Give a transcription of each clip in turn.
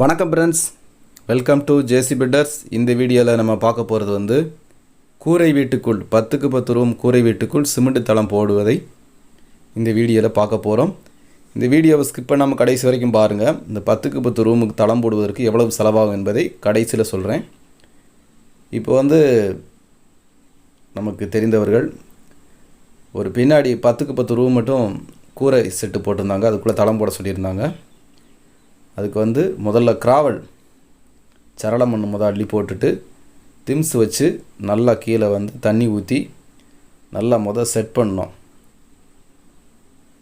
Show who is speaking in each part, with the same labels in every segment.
Speaker 1: வணக்கம் friends welcome to JC builders இந்த வீடியோவில் நம்ம பார்க்க போகிறது வந்து கூரை வீட்டுக்குள் பத்துக்கு பத்து ரூம் கூரை வீட்டுக்குள் சிமெண்ட் தளம் போடுவதை இந்த வீடியோவில் பார்க்க போகிறோம் இந்த வீடியோவை ஸ்கிப் பண்ணாமல் கடைசி வரைக்கும் பாருங்கள் இந்த பத்துக்கு பத்து ரூமுக்கு தளம் போடுவதற்கு எவ்வளவு செலவாகும் என்பதை கடைசியில் சொல்கிறேன் இப்போ வந்து நமக்கு தெரிந்தவர்கள் ஒரு பின்னாடி பத்துக்கு பத்து ரூம் மட்டும் கூரை செட்டு போட்டிருந்தாங்க. அதுக்குள்ளே தளம் போட சொல்லியிருந்தாங்க. அதுக்கு வந்து முதல்ல கிராவல் சரள மண் முதல் அள்ளி போட்டுட்டு திம்ஸ் வச்சு நல்லா கீழே வந்து தண்ணி ஊற்றி நல்லா முத செட் பண்ணோம்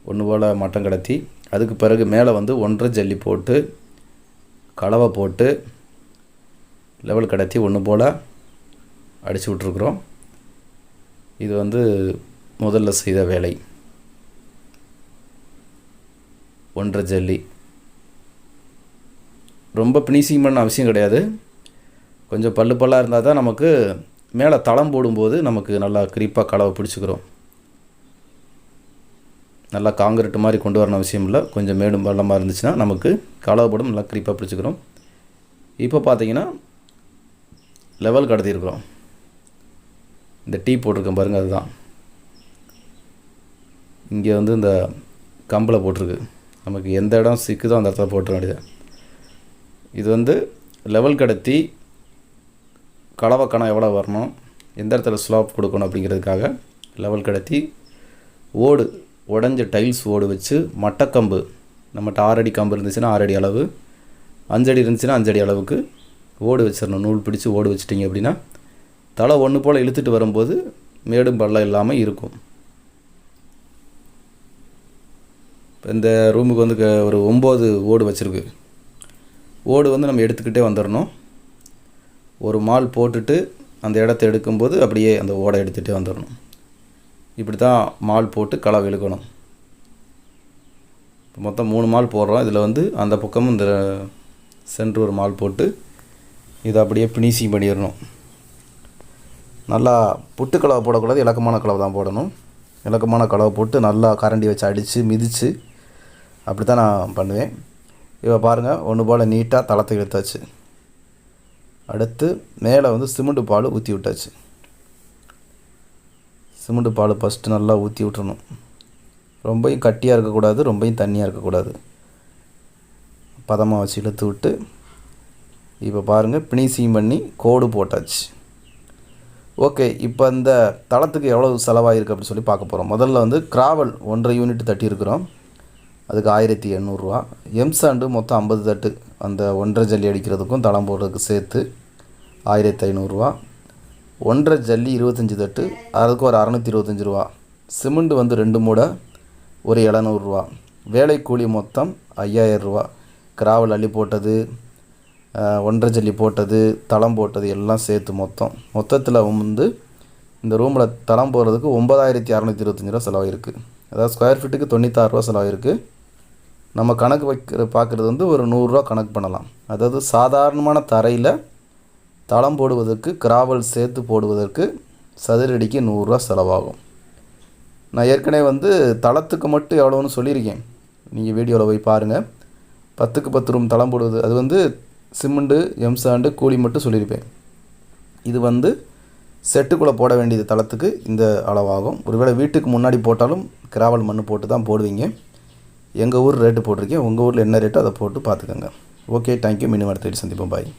Speaker 1: ஒன்று போல் மட்டம் கடத்தி அதுக்கு பிறகு மேலே வந்து ஒன்றரை ஜல்லி போட்டு கலவை போட்டு லெவல் கடத்தி ஒன்று போல் அடித்து விட்ருக்குறோம் இது வந்து முதல்ல செய்த வேலை. ஒன்றரை ஜல்லி. ரொம்ப பினிசிங்மான பண்ண அவசியம் கிடையாது. கொஞ்சம் பல்லு பல்லாக இருந்தால் தான் நமக்கு மேலே தளம் போடும்போது நமக்கு நல்லா கிரிப்பாக கலவை பிடிச்சிக்கிறோம். நல்லா காங்கிரீட் மாதிரி கொண்டு வரணும் அவசியம் இல்லை. கொஞ்சம் மேடும் பள்ளமாக இருந்துச்சுன்னா நமக்கு கலவை போடும் நல்லா கிரிப்பாக பிடிச்சிக்கிறோம். இப்போ பார்த்தீங்கன்னா லெவல் கடத்தியிருக்கிறோம். இந்த டீ போட்டிருக்கேன் பாருங்கள் அதுதான். இங்கே வந்து இந்த கம்பில் போட்டிருக்கு. நமக்கு எந்த இடம் சிக்குதோ அந்த இடத்துல போட்டுற வேண்டியது இது வந்து லெவல் கடத்தி கலவை கணம் எவ்வளோ வரணும் எந்த இடத்துல ஸ்லாப் கொடுக்கணும் அப்படிங்கிறதுக்காக லெவல் கடத்தி ஓடு உடஞ்ச டைல்ஸ் ஓடு வச்சு மட்டக்கம்பு நம்மகிட்ட ஆறடி கம்பு இருந்துச்சுன்னா ஆறடி அளவு அஞ்சடி இருந்துச்சுன்னா அஞ்சடி அளவுக்கு ஓடு வச்சிடணும். நூல் பிடிச்சி ஓடு வச்சிட்டிங்க அப்படின்னா தலை ஒன்று போல் இழுத்துட்டு வரும்போது மேடும் பள்ளம் இல்லாமல் இருக்கும். இந்த ரூமுக்கு வந்து க- ஒரு ஒம்பது ஓடு வச்சுருக்கு. ஓடு வந்து நம்ம எடுத்துக்கிட்டே வந்துடணும் ஒரு மால் போட்டுட்டு அந்த இடத்த எடுக்கும்போது அப்படியே அந்த ஓடை எடுத்துகிட்டே வந்துடணும் இப்படி தான் மால் போட்டு களை இழுக்கணும். இப்போ மொத்தம் மூணு மால் போடுறோம். இதில் வந்து அந்த பக்கமும் இந்த சென்ட்ரு ஒரு மால் போட்டு இதை அப்படியே ஃபினிஷிங் பண்ணிடணும் நல்லா புட்டு கலவை போடக்கூடாது. இலக்கமான கலவை தான் போடணும். இலக்கமான கலவை போட்டு நல்லா கரண்டி வச்சு அடித்து மிதித்து அப்படி தான் நான் பண்ணுவேன். இப்போ பாருங்கள் ஒன்று போல் நீட்டாக தளத்தை இழுத்தாச்சு. அடுத்து மேலே வந்து சிமெண்ட் பால் ஊற்றி விட்டாச்சு. சிமெண்ட் பால் ஃபஸ்ட்டு நல்லா ஊற்றி விட்டுறணும். ரொம்பையும் கட்டியாக இருக்கக்கூடாது ரொம்பையும் தண்ணியாக இருக்கக்கூடாது. பதமாக வச்சு இழுத்து விட்டு இப்போ பாருங்கள் பினிசிங் பண்ணி கோடு போட்டாச்சு. ஓகே இப்போ இந்த தளத்துக்கு எவ்வளோ செலவாயிருக்கு அப்படின்னு சொல்லி பார்க்க போகிறோம் முதல்ல வந்து கிராவல் ஒன்றரை யூனிட் தட்டியிருக்கிறோம். அதுக்கு ஆயிரத்தி எண்ணூறுரூவா எம்சாண்டு மொத்தம் ஐம்பது தட்டு அந்த ஒன்றரை ஜல்லி அடிக்கிறதுக்கும் தளம் போடுறதுக்கு சேர்த்து ஆயிரத்தி ஐநூறுரூவா ஒன்றரை ஜல்லி இருபத்தஞ்சி தட்டு அதுக்கு ஒரு அறநூற்றி இருபத்தஞ்சி ரூபா. சிமெண்ட் வந்து ரெண்டு மூடை ஒரு எழுநூறுரூவா வேலை கூலி மொத்தம் ஐயாயிரம் ரூபா. கிராவல் அள்ளி போட்டது ஒன்றரை ஜல்லி போட்டது தளம் போட்டது எல்லாம் சேர்த்து மொத்தம். மொத்தத்தில் வந்து இந்த ரூமில் தளம் போடுறதுக்கு ஒம்பதாயிரத்தி அறநூற்றி இருபத்தஞ்சி ரூபா செலவாயிருக்கு. அதாவது ஸ்கொயர் ஃபீட்டுக்கு தொண்ணூத்தாறுரூவா செலவாயிருக்கு. நம்ம கணக்கு வைக்கிற பார்க்குறது வந்து ஒரு நூறுரூவா கணக்கு பண்ணலாம். அதாவது சாதாரணமான தரையில் தளம் போடுவதற்கு கிராவல் சேர்த்து போடுவதற்கு சதுரடிக்கு நூறுரூவா செலவாகும். நான் ஏற்கனவே வந்து தளத்துக்கு மட்டும் எவ்வளோன்னு சொல்லியிருக்கேன். நீங்கள் வீடியோவில் போய் பாருங்கள் பத்துக்கு பத்து ரூம் தளம் போடுவது அது வந்து சிமெண்ட்டு எம்சாண்டு கூலி மட்டும் சொல்லியிருப்பேன். இது வந்து செட்டுக்குள்ளே போட வேண்டியது தளத்துக்கு இந்த அளவாகும். ஒருவேளை வீட்டுக்கு முன்னாடி போட்டாலும் கிராவல் மண் போட்டு தான் போடுவீங்க. எங்கள் ஊர் ரேட்டு போட்டிருக்கேன். உங்கள் ஊரில் என்ன ரேட்டோ அதை போட்டு பார்த்துக்கோங்க. ஓகே தேங்க்யூ மீண்டும் அடுத்த வீடியோ சந்திப்போம். பாய்